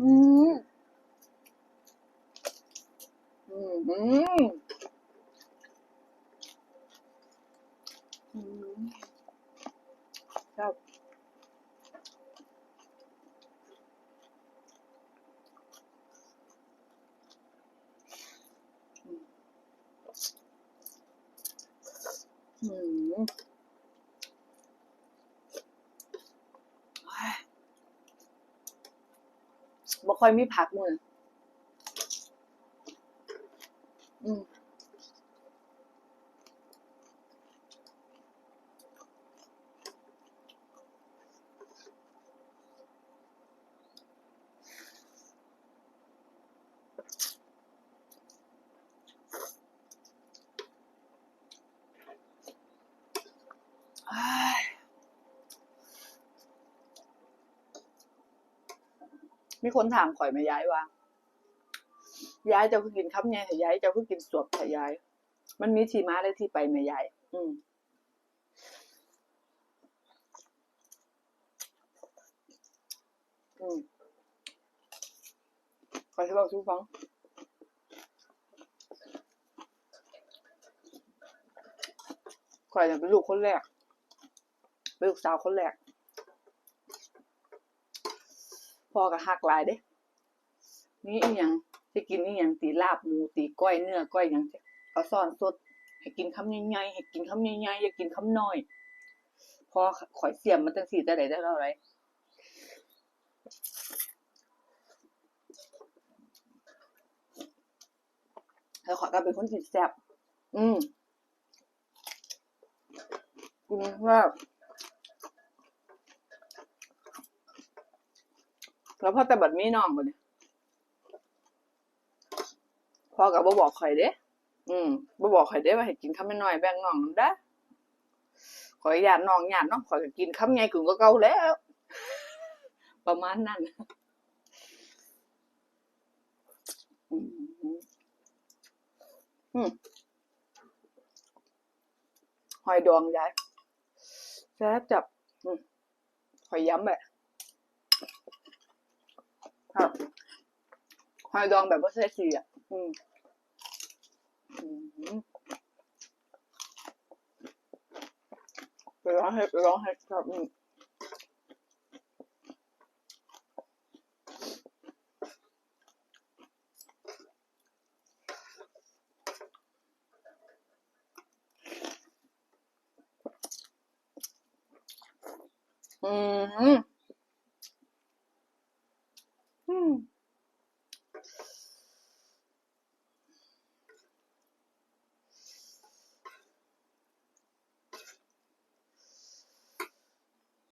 อืมอืมอืมครับอืม บ่ค่อยมีผักมืออืม มีคนถามข่อยไมาย้ายว่าย้ายเจ้าคือกินคำไงแต่ย้ายเจ้าคือกินสวบแต่ย้าย มันมีที่มาและที่ไปไหมย้าย อืมอืมขอที่บอกทุกฟังข่อยเนี่ยเป็นลูกคนแรกเป็นลูกสาวคนแรก พ่อก็หักหลายเด้นี่อีหยังจะกินอีหยังตีลาบหมูตีก้อยเนื้อก้อยหยังเอาซ่อนสดให้กินคำใหญ่ๆให้กินคำใหญ่ๆอย่ากินคำน้อยพอข่อยเสียมมันจังสี่จะได้ได้เท่าไรแล้วขอก็เป็นคนกินแซบอืมกินแซ่บ แล้วพอแต่บัดมีน้องบ่เนี่ยพ่อก็บ่บอกข่อยเด้อืมบ่บอกข่อยเด้ว่าให้กินคำน้อยแบ่งน้องนำเด้อข่อยญาติน้องญาติน้องข่อยก็กินคำใหญ่ขึ้นกว่าเก่าแล้ว ประมาณนั้นอืมหอยดองยายแซ่บจับหอยย้ำแบบ ครับหอยดองแบบว่าเซ็กซี่อะอืมอืมไปร้องให้ร้องให้ครับอืมอืม Hmm.